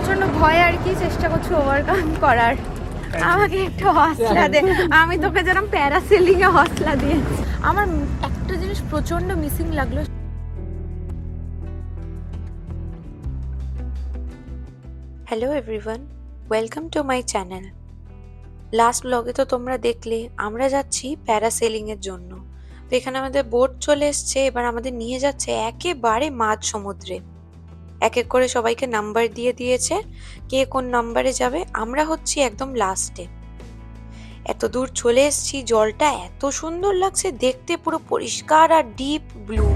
প্রচণ্ড ভয় আর কি, চেষ্টা করছি ওভারকাম করার। আমাকে একটু হসলা দে। আমি তোকে যেরকম প্যারাসেলিং এ হসলা দিয়েছি। আমার একটা জিনিস প্রচণ্ড মিসিং লাগল। Hello everyone welcome to my channel last ব্লগে তো তোমরা দেখলে, আমরা যাচ্ছি প্যারাসেলিংয়ের জন্য। তো এখানে আমাদের বোট চলে এসছে, এবার আমাদের নিয়ে যাচ্ছে একেবারে মাঝ সমুদ্রে এক এক করে সবাইকে নাম্বার দিয়ে দিয়েছে কে কোন নাম্বারে যাবে, আমরা হচ্ছি একদম লাস্টে এত দূর চলে এসছি, জলটা এত সুন্দর লাগছে, দেখতে পুরো পরিষ্কার আর deep blue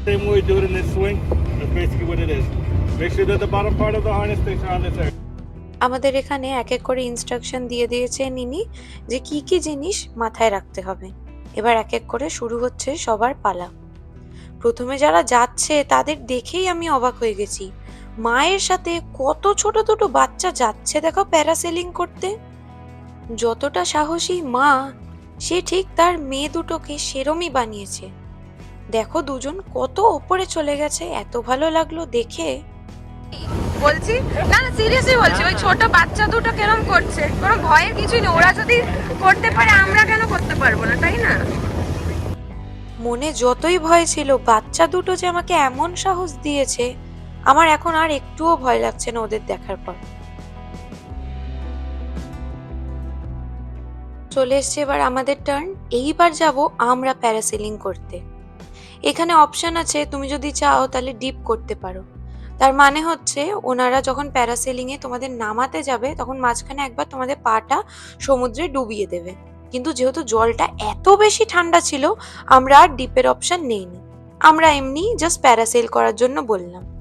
Same way we do it in this swing. That's basically what it is. Make sure that the bottom part of the harness stays on this area. আমাদের এখানে এক এক করে ইনস্ট্রাকশন দিয়ে দিয়েছে নিনি যে কি কি জিনিস মাথায় রাখতে হবে এবার এক এক করে শুরু হচ্ছে সবার পালা প্রথমে যারা যাচ্ছে তাদের দেখেই আমি অবাক হয়ে গেছি মায়ের সাথে কত ছোট ছোট বাচ্চা যাচ্ছে দেখো প্যারাসেলিং করতে যতটা সাহসী মা, সে ঠিক তার মেয়ে দুটোকে সেরমই বানিয়েছে দেখো দুজন কত ওপরে চলে গেছে এত ভালো লাগল দেখে। বলছি? না না সিরিয়াসলি বলছি ওই ছোট বাচ্চা দুটো কেরম করছে। কোনো ভয়ের কিছুই নেই ওরা যদি করতে পারে আমরা কেন করতে পারব না তাই না? মনে যতই ভয় ছিল বাচ্চা দুটো যে আমাকে এমন সাহস দিয়েছে আমার এখন আর একটুও ভয় লাগছে না ওদের দেখার পর। চলে এসছে এবার আমাদের টার্ন এইবার যাব আমরা প্যারাসেলিং করতে। এখানে অপশান আছে, তুমি যদি চাও তাহলে ডিপ করতে পারো। তার মানে হচ্ছে, ওনারা যখন প্যারাসেলিংয়ে তোমাদের নামাতে যাবে, তখন মাঝখানে একবার তোমাদের পাটা সমুদ্রে ডুবিয়ে দেবে। কিন্তু যেহেতু জলটা এত বেশি ঠান্ডা ছিল, আমরা আর ডিপের অপশান নেইনি। আমরা এমনি জাস্ট প্যারাসেল করার জন্য বললাম।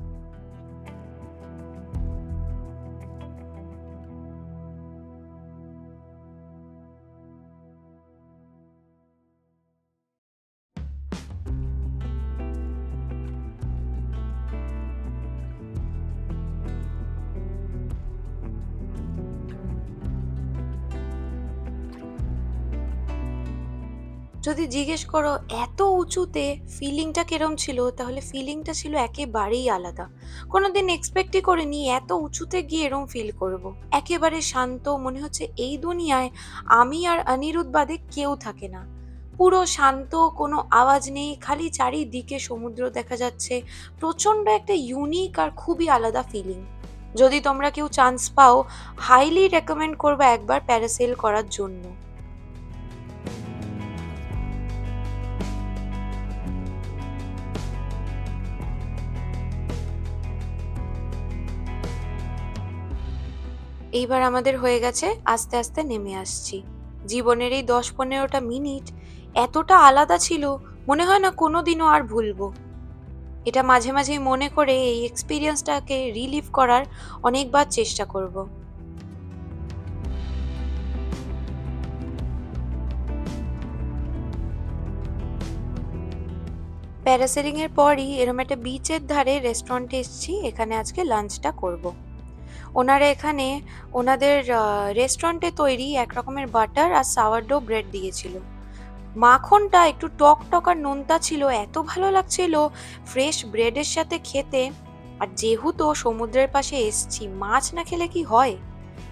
যদি জিজ্ঞেস করো, এত উঁচুতে ফিলিংটা কিরম ছিল, তাহলে ফিলিংটা ছিল একেবারেই আলাদা। কোনোদিন এক্সপেক্টই করিনি, এত উঁচুতে গিয়ে এরম ফিল করব। একেবারে শান্ত, মনে হচ্ছে এই দুনিয়ায় আমি আর অনিরুদ্ধ বাদে কেউ থাকে না। পুরো শান্ত, কোনো আওয়াজ নেই, খালি চারিদিকে সমুদ্র দেখা যাচ্ছে। প্রচণ্ড একটা ইউনিক আর খুবই আলাদা ফিলিং যদি তোমরা কেউ চান্স পাও হাইলি রেকমেন্ড করব একবার প্যারাসেল করার জন্য। এইবার আমাদের হয়ে গেছে আস্তে আস্তে নেমে আসছি। জীবনের এই দশ পনেরোটা মিনিট এতটা আলাদা ছিল, মনে হয় না কোনো দিনও আর ভুলবো। এটা মাঝে মাঝেই মনে করে এই এক্সপিরিয়েন্সটাকে রিলিভ করার অনেকবার চেষ্টা করব। প্যারাসেলিং এর পরই এরম একটা বিচের ধারে রেস্টুরেন্টে এসেছি, এখানে আজকে লাঞ্চটা করব। ওনারা এখানে ওনাদের রেস্টুরেন্টে তৈরি এক রকমের বাটার আর সাওয়ারডো ব্রেড দিয়েছিল। মাখনটা একটু টক টক আর নোনতা ছিল, এত ভালো লাগছিল। ফ্রেশ ব্রেডের সাথে খেতে। আর যেহেতু সমুদ্রের পাশে এসছি, মাছ না খেলে কি হয়?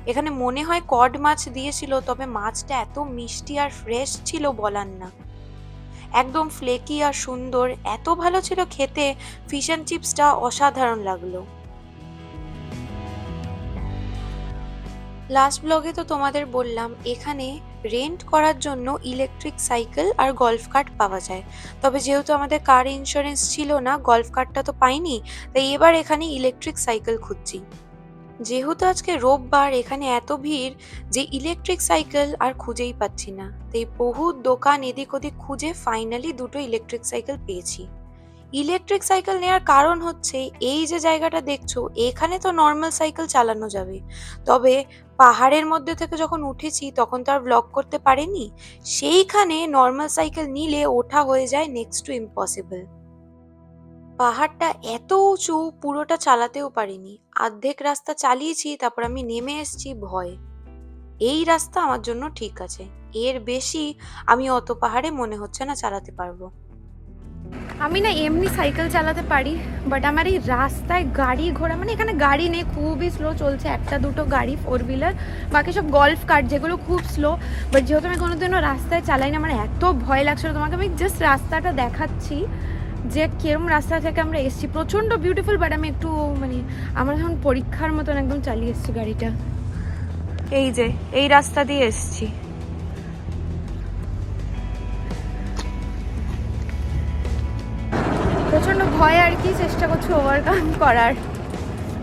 এখানে মনে হয় কড মাছ দিয়েছিল, তবে মাছটা এত মিষ্টি আর ফ্রেশ ছিল বলার না। একদম ফ্লেকি আর সুন্দর, এত ভালো ছিল খেতে ফিশ অ্যান্ড চিপসটা অসাধারণ লাগল। লাস্ট ব্লগে তো তোমাদের বললাম, এখানে রেন্ট করার জন্য ইলেকট্রিক সাইকেল আর গলফ কার্ট পাওয়া যায়। তবে যেহেতু আমাদের কার ইন্স্যুরেন্স ছিল না গলফ কার্টটা তো পাইনি, তাই এবার এখানে ইলেকট্রিক সাইকেল খুঁজছি। যেহেতু আজকে রোববার, এখানে এত ভিড় যে ইলেকট্রিক সাইকেল আর খুঁজেই পাচ্ছি না। তাই বহু দোকান এদিক ওদিক খুঁজে ফাইনালি দুটো ইলেকট্রিক সাইকেল পেয়েছি। ইলেকট্রিক সাইকেল নেওয়ার কারণ হচ্ছে, এই যে জায়গাটা দেখছ, এখানে তো নর্মাল সাইকেল চালানো যাবে। তবে পাহাড়ের মধ্যে থেকে যখন উঠেছি, তখন তো আর ব্লক করতে পারিনি। সেইখানে নর্মাল সাইকেল নিলে ওঠা হয়ে যায় নেক্সট টু ইম্পসিবল পাহাড়টা এত উঁচু, পুরোটা চালাতেও পারিনি। অর্ধেক রাস্তা চালিয়েছি, তারপর আমি নেমে এসেছি ভয়। এই রাস্তা আমার জন্য ঠিক আছে। এর বেশি আমি অত পাহাড়ে মনে হচ্ছে না চালাতে পারব। আমি না এমনি সাইকেল চালাতে পারি বাট আমার এই রাস্তায় গাড়ি ঘোড়া মানে এখানে গাড়ি নেই, খুবই স্লো চলছে, একটা দুটো গাড়ি ফোর হুইলার বাকি সব গল্ফ কার যেগুলো খুব স্লো বাট যেহেতু আমি কোনোদিনও রাস্তায় চালাই না, আমার এত ভয় লাগছিল তোমাকে, আমি জাস্ট রাস্তাটা দেখাচ্ছি, যে কিরম রাস্তা থেকে আমরা এসেছি। প্রচণ্ড বিউটিফুল বাট আমি একটু মানে আমার যখন পরীক্ষার মতন একদম চালিয়ে এসেছি গাড়িটা। এই যে, এই রাস্তা দিয়ে এসেছি। ভয় আর কি চেষ্টা করছি ওভারকাম করার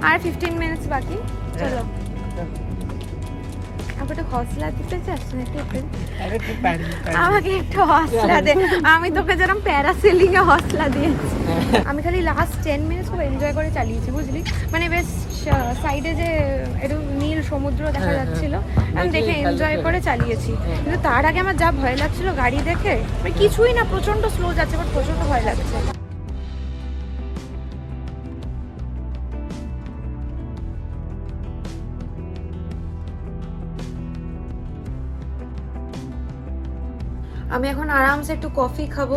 আর ফিফটিন মিনিটস বাকি চলো আমাকে একটু হসলা দিতে চাস নাকি? আমাকে একটু হসলা দে আমি তোকে যেরকম প্যারাসেলিং এ হসলা দিয়েছি আমি খালি লাস্ট টেন মিনিটস খুব এনজয় করে চালিয়েছি বুঝলি মানে বেশ সাইডে যে একটু নীল সমুদ্র দেখা হ্যাঁ, যাচ্ছিল হ্যাঁ। আমি দেখে এনজয় করে করে। চালিয়েছি হ্যাঁ। কিন্তু তার আগে আমার যা ভয় লাগছিল গাড়ি দেখে মানে কিছুই না প্রচণ্ড স্লো যাচ্ছে বাট প্রচণ্ড ভয় লাগছে আমি এখন আরামসে একটু কফি খাব।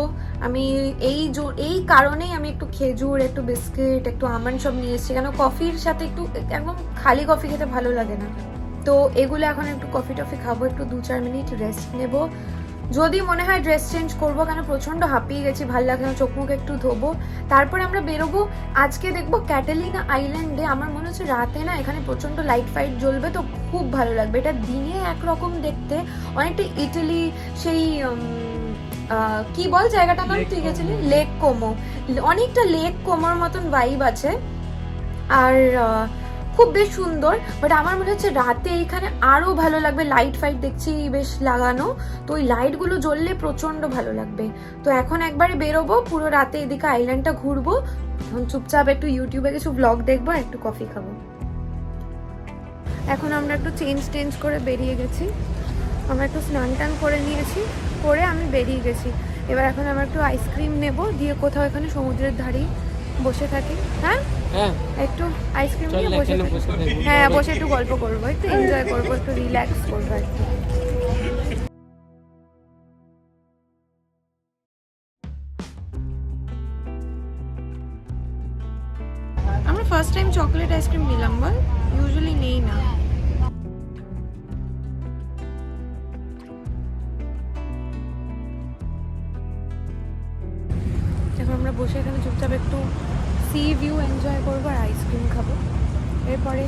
আমি এই এই কারণেই আমি একটু খেজুর, একটু বিস্কিট, একটু আমন্ড সব নিয়ে এসেছি। কেন কফির সাথে একটু, একদম খালি কফি খেতে ভালো লাগে না। তো এগুলো এখন একটু কফি টফি খাব, একটু দু চার মিনিট রেস্ট নেব। যদি মনে হয় ড্রেস চেঞ্জ করব কেন? প্রচণ্ড হাঁপিয়ে গেছি ভালো লাগে না চোখ মুখ একটু ধোবো। তারপরে আমরা বেরোবো। আজকে দেখব ক্যাটালিনা আইল্যান্ডে। আমার মনে হচ্ছে রাতে না এখানে প্রচণ্ড লাইট ফাইট জ্বলবে তো খুব ভালো লাগবে। এটা দিনে একরকম দেখতে। অনেকটা ইটালি সেই কি বল জায়গাটা নাম? ঠিক আছে লেক কোমো অনেকটা লেক কোমোর মতন ভাইব আছে। আর খুব বেশ সুন্দর বাট আমার মনে হচ্ছে রাতে এখানে আরও ভালো লাগবে। লাইট ফাইট দেখছি বেশ লাগানো। তো ওই লাইটগুলো জ্বললে প্রচণ্ড ভালো লাগবে। তো এখন একবারে বেরোবো, পুরো রাতে এদিকে আইল্যান্ডটা ঘুরবো। এখন চুপচাপ একটু ইউটিউবে কিছু ব্লগ দেখব একটু কফি খাব। এখন আমরা একটু চেঞ্জ টেঞ্জ করে বেরিয়ে গেছি। আমরা একটু স্নান টান করে নিয়েছি, করে আমি বেরিয়ে গেছি। এবার এখন আমরা একটু আইসক্রিম নেব, দিয়ে কোথাও এখানে সমুদ্রের ধারেই বসে থাকি। হ্যাঁ? হ্যাঁ। একটু আইসক্রিম নিয়ে বসে। হ্যাঁ বসে একটু গল্প করব একটু এনজয় করব একটু রিল্যাক্স করব একটু আমরা ফার্স্ট টাইম চকলেট আইসক্রিম নিলাম বল। ইউজুয়ালি নেই না। এখন আমরা বসে এখানে চুপচাপ একটু সি ভিউ এনজয় করব আর আইসক্রিম খাব। এরপরে,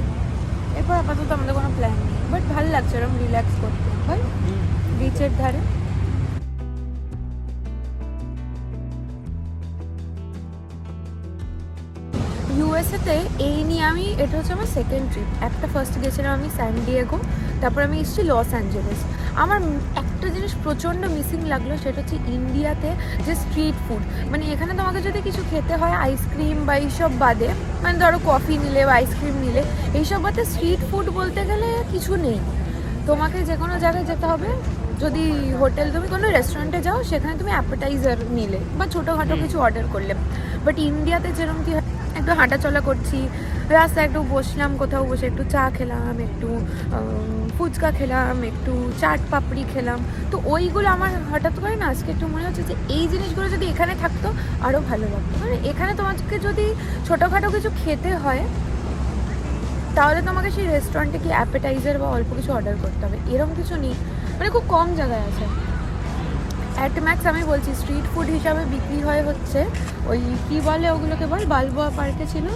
এরপর আপাতত আমাদের কোনো প্ল্যান নেই। বাট ভালো লাগছে এরকম রিল্যাক্স করতে। বল বিচের ধারে। ইউএসএতে এই নিয়ে আমি, এটা হচ্ছে আমার সেকেন্ড ট্রিপ একটা ফার্স্ট গেছিলাম আমি স্যান ডিয়েগো তারপর আমি এসেছি লস অ্যাঞ্জেলেস আমার একটা জিনিস প্রচণ্ড মিসিং লাগল সেটা হচ্ছে ইন্ডিয়াতে যে স্ট্রিট ফুড মানে এখানে তোমাকে যদি কিছু খেতে হয় আইসক্রিম বা এইসব বাদে মানে ধরো কফি নিলে বা আইসক্রিম নিলে এইসব বাদে স্ট্রিট ফুড বলতে গেলে কিছু নেই। তোমাকে যে কোনো জায়গায় যেতে হবে যদি হোটেল তুমি কোনো রেস্টুরেন্টে যাও সেখানে তুমি অ্যাপেটাইজার নিলে বা ছোটোখাটো কিছু অর্ডার করলে। বাট ইন্ডিয়াতে যেরকম কি হয়, একটু হাঁটাচলা করছি, রাস্তায় একটু বসলাম, কোথাও বসে একটু চা খেলাম, একটু ফুচকা খেলাম, একটু চাট পাপড়ি খেলাম। তো ওইগুলো আমার হঠাৎ করে না আজকে একটু মনে হচ্ছে যে এই জিনিসগুলো যদি এখানে থাকতো আরও ভালো লাগতো। মানে এখানে তোমাকে যদি ছোটোখাটো কিছু খেতে হয়, তাহলে তোমাকে সেই রেস্টুরেন্টে কি অ্যাপেটাইজার বা অল্প কিছু অর্ডার করতে হবে? এরকম কিছু নেই। মানে খুব কম জায়গায় আছে। অ্যাট ম্যাক্স আমি বলছি স্ট্রিট ফুড হিসাবে বিক্রি হয় হচ্ছে ওই কি বলে ওগুলোকে বল? বালবোয়া পার্কে ছিল?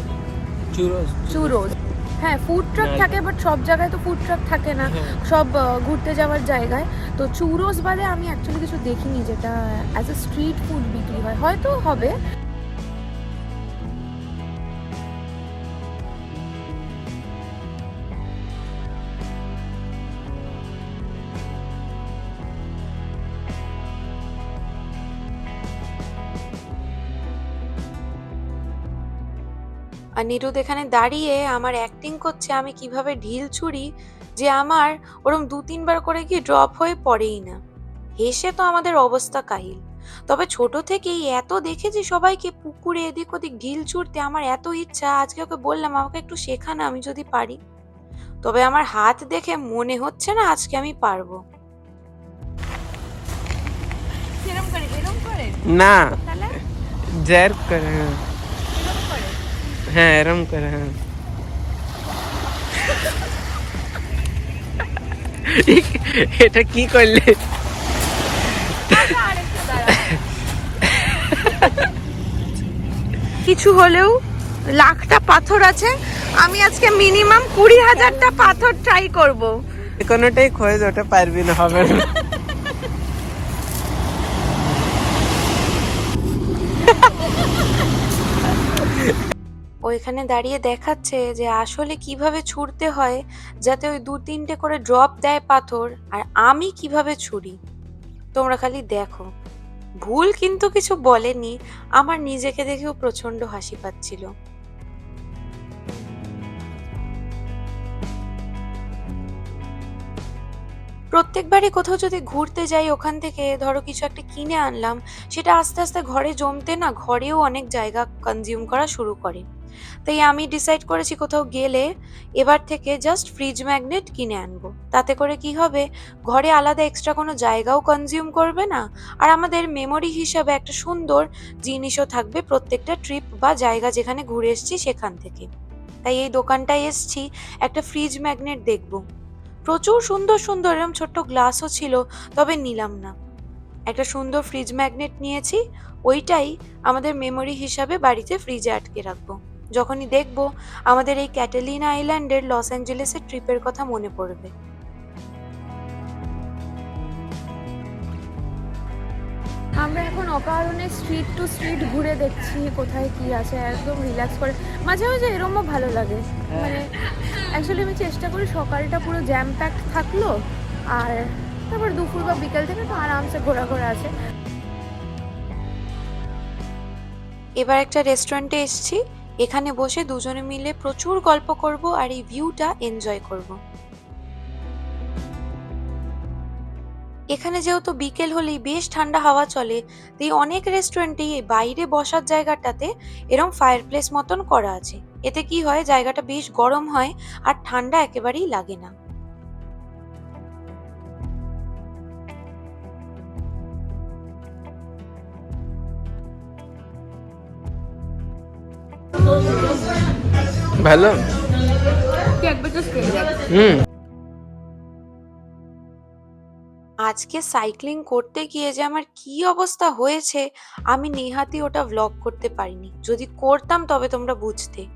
চুরোজ চুরোজ হ্যাঁ ফুড ট্রাক থাকে বাট সব জায়গায় তো ফুড ট্রাক থাকে না। হ্যাঁ। সব ঘুরতে যাওয়ার জায়গায়। তো চুরোজ বাদে আমি অ্যাকচুয়ালি কিছু দেখিনি যেটা অ্যাজ এ স্ট্রিট ফুড বিক্রি হয়। হয়তো হবে। আর নিরুদ এখানে দাঁড়িয়ে আমার অ্যাক্টিং করছে আমি কীভাবে ঢিল ছুরি যে আমার ওরম দু তিনবার করে কি ড্রপ হয়ে পড়েই না। হেসে তো আমাদের অবস্থা কাহিল। তবে ছোট থেকেই এত দেখেছি সবাইকে পুকুরে এদিক ওদিক ঢিল ছুটতে আমার এত ইচ্ছা আজকে ওকে বললাম আমাকে একটু শেখা না আমি যদি পারি। তবে আমার হাত দেখে মনে হচ্ছে না আজকে আমি পারব। এরম করে? না। জের করে হ্যাঁ। করে হ্যাঁ এরম করে হ্যাঁ। এটা কি করলে। কিছু হলেও লাখটা পাথর আছে। আমি আজকে মিনিমাম কুড়ি হাজারটা পাথর ট্রাই করব। কোনোটাই খোঁজ ওটা পারবি না হবে না। ওইখানে দাঁড়িয়ে দেখাচ্ছে যে আসলে কীভাবে ছুঁড়তে হয় যাতে ওই দু তিনটে করে ড্রপ দেয় পাথর আর আমি কীভাবে ছুরি। তোমরা খালি দেখো। ভুল কিন্তু কিছু বলেনি, আমার নিজেকে দেখেও প্রচণ্ড হাসি পাচ্ছিল। প্রত্যেকবারই কোথাও যদি ঘুরতে যাই ওখান থেকে, ধরো কিছু একটা কিনে আনলাম, সেটা আস্তে আস্তে ঘরে জমতে না ঘরেও অনেক জায়গা কনজিউম করা শুরু করে। তাই আমি ডিসাইড করেছি কোথাও গেলে এবার থেকে জাস্ট ফ্রিজ ম্যাগনেট কিনে আনব। তাতে করে কি হবে? ঘরে আলাদা এক্সট্রা কোনো জায়গাও কনজিউম করবে না। আর আমাদের মেমোরি হিসাবে একটা সুন্দর জিনিসও থাকবে প্রত্যেকটা ট্রিপ বা জায়গা যেখানে ঘুরে এসেছি সেখান থেকে। তাই এই দোকানটায় এসছি, একটা ফ্রিজ ম্যাগনেট দেখব। প্রচুর সুন্দর সুন্দর এরকম ছোট্ট গ্লাসও ছিল, তবে নিলাম না। একটা সুন্দর ফ্রিজ ম্যাগনেট নিয়েছি, ওইটাই আমাদের মেমোরি হিসাবে বাড়িতে ফ্রিজে আটকে রাখব। যখনই দেখব আমাদের এই ক্যাটালিনা আইল্যান্ডের লস অ্যাঞ্জেলেসের ট্রিপের কথা মনে পড়বে। আমরা এখন অকারণে স্ট্রিট টু স্ট্রিট ঘুরে দেখছি কোথায় কি আছে একদম রিল্যাক্স করে। মাঝে মাঝে এরমও ভালো লাগে। মানে অ্যাকচুয়ালি আমি চেষ্টা করি সকালটা পুরো জ্যাম প্যাক থাকল আর তারপর দুপুর বা বিকেল থেকে তো আরামসে ঘোরা ঘোরা আছে। এবার একটা রেস্টুরেন্টে এসেছি। এখানে বসে দুজনে মিলে প্রচুর গল্প করব আর এই ভিউটা এনজয় করব। এখানে যেহেতু বিকেল হলেই বেশ ঠান্ডা হাওয়া চলে, তাই অনেক রেস্টুরেন্টেই এই বাইরে বসার জায়গাটাতে এরম ফায়ার প্লেস মতন করা আছে। এতে কি হয়, জায়গাটা বেশ গরম হয় আর ঠান্ডা একেবারেই লাগে না। ভালো? হুম। আজকে সাইক্লিং করতে গিয়ে যে আমার কি অবস্থা হয়েছে আমি নেহাতি ওটা ভ্লগ করতে পারিনি। যদি করতাম তবে তোমরা বুঝতে।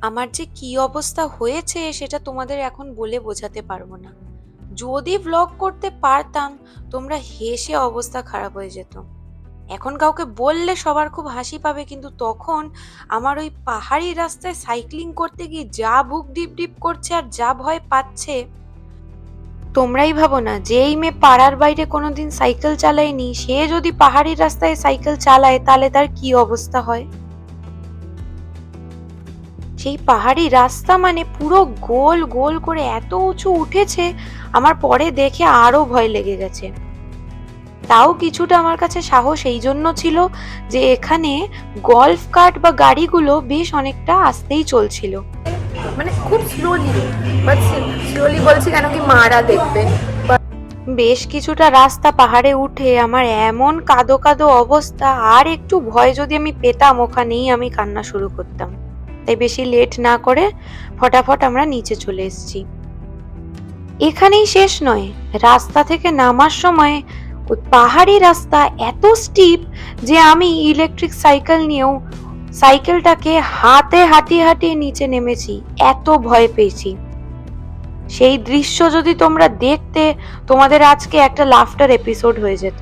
আমার যে কি অবস্থা হয়েছে সেটা তোমাদের এখন বলে বোঝাতে পারব না। যদি ভ্লগ করতে পারতাম তোমরা হেসে অবস্থা খারাপ হয়ে যেত। এখন কাউকে বললে সবার খুব হাসি পাবে, কিন্তু তখন আমার ওই পাহাড়ি রাস্তায় সাইক্লিং করতে গিয়ে যা বুক ডিপ ডিপ করছে আর যা ভয় পাচ্ছে, তোমরাই ভাবো না যে এই মেয়ে পাড়ার বাইরে কোনোদিন সাইকেল চালায়নি। সে যদি পাহাড়ি রাস্তায় সাইকেল চালায়, তাহলে তার কি অবস্থা হয়? সেই পাহাড়ি রাস্তা মানে পুরো গোল গোল করে এত উঁচু উঠেছে, আমার পরে দেখে আরও ভয় লেগে গেছে। তাও কিছুটা আমার কাছে সাহস এই জন্য ছিল যে এখানে গল্ফ কার্ট বা গাড়িগুলো বেশ অনেকটা আস্তেই চলছিল। মানে খুব স্লোলি বাট স্লোলি বলছি কেন কি মারা দেখবে। বেশ কিছুটা রাস্তা পাহাড়ে উঠে আমার এমন কাদো কাদো অবস্থা আর একটু ভয় যদি আমি পেতাম ওখানেই আমি কান্না শুরু করতাম। তাই বেশি লেট না করে ফটাফট আমরা নিচে চলে এসেছি। এখানেই শেষ নয় রাস্তা থেকে নামার সময় ওই পাহাড়ি রাস্তা এত স্টিপ যে আমি ইলেকট্রিক সাইকেল নিয়েও সাইকেলটাকে হাতে হাঁটিয়ে হাঁটিয়ে নিচে নেমেছি, এত ভয় পেয়েছি। সেই দৃশ্য যদি তোমরা দেখতে, তোমাদের আজকে একটা লাফটার এপিসোড হয়ে যেত।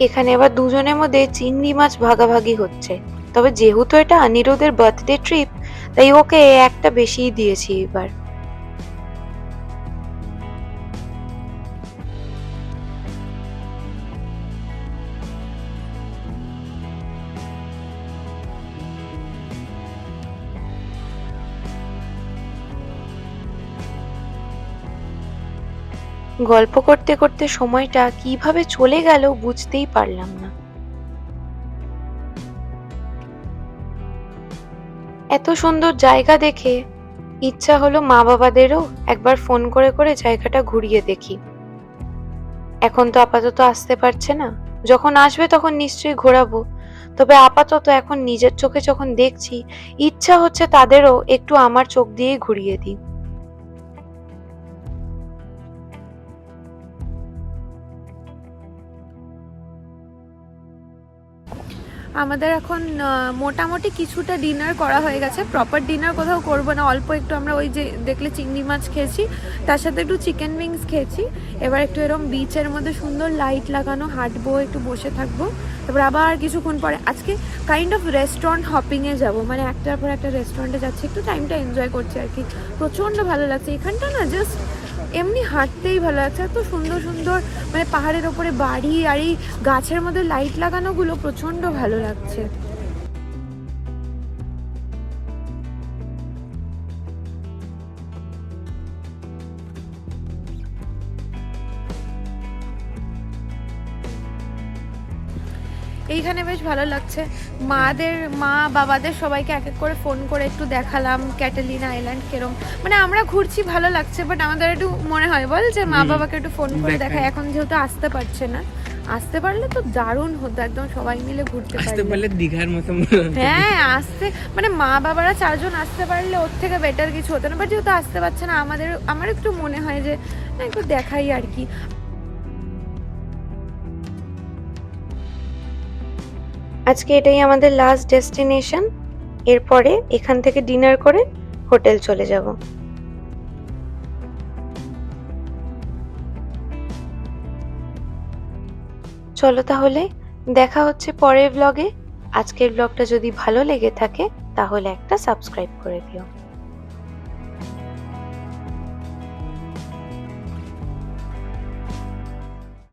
এখানে এবার দুজনের মধ্যে চিংড়ি মাছ ভাগাভাগি হচ্ছে। তবে যেহেতু এটা অনিরুদ্ধের বার্থডে ট্রিপ তাই ওকে একটা বেশিই দিয়েছি এবার। গল্প করতে করতে সময়টা কীভাবে চলে গেল বুঝতেই পারলাম না। এত সুন্দর জায়গা দেখে ইচ্ছা হলো মা বাবাদেরও একবার ফোন করে করে জায়গাটা ঘুরিয়ে দেখি। এখন তো আপাতত আসতে পারছে না। যখন আসবে তখন নিশ্চয়ই ঘোরাবো। তবে আপাতত এখন নিজের চোখে যখন দেখছি, ইচ্ছা হচ্ছে তাদেরও একটু আমার চোখ দিয়েই ঘুরিয়ে দিই। আমাদের এখন মোটামুটি কিছুটা ডিনার করা হয়ে গেছে। প্রপার ডিনার কোথাও করব না, অল্প একটু আমরা ওই যে দেখলে চিংড়ি মাছ খেয়েছি, তার সাথে একটু চিকেন উইংস খেয়েছি। এবার একটু এরকম বিচের মধ্যে সুন্দর লাইট লাগানো, হাঁটবো, একটু বসে থাকব। তারপর আবার কিছুক্ষণ পরে, আজকে কাইন্ড অফ রেস্টুরেন্ট হপিংয়ে যাব। মানে একটার পর একটা রেস্টুরেন্টে যাচ্ছি, একটু টাইমটা এনজয় করছি আর কি। প্রচণ্ড ভালো লাগছে। এখানটা না জাস্ট এমনি হাঁটতেই ভালো লাগছে। এত সুন্দর সুন্দর মানে পাহাড়ের ওপরে বাড়ি আর এই গাছের মধ্যে লাইট লাগানোগুলো প্রচণ্ড ভালো লাগছে। এইখানে বেশ ভালো লাগছে। মাদের মা বাবাদের সবাইকে এক এক করে ফোন করে একটু দেখালাম ক্যাটালিনা আইল্যান্ড কেরম। মানে আমরা ঘুরছি ভালো লাগছে বাট আমাদের একটু মনে হয় বল যে মা বাবাকে একটু ফোন করে দেখাই। দেখায় এখন যেহেতু আসতে পারছে না আসতে পারলে তো দারুণ হতো একদম সবাই মিলে ঘুরতে আসতে পারলে। দীঘার মতো হ্যাঁ আসতে মানে মা বাবারা চারজন আসতে পারলে ওর থেকে বেটার কিছু হতো না বাট যেহেতু আসতে পারছে না আমাদের আমার একটু মনে হয় যে না একটু দেখাই আর কি। আজকে এটাই আমাদের লাস্ট ডেস্টিনেশন এরপরে এখান থেকে ডিনার করে হোটেল চলে যাব। চলো তাহলে দেখা হচ্ছে পরের ব্লগে আজকের ব্লগটা যদি ভালো লেগে থাকে, তাহলে একটা সাবস্ক্রাইব করে দিও।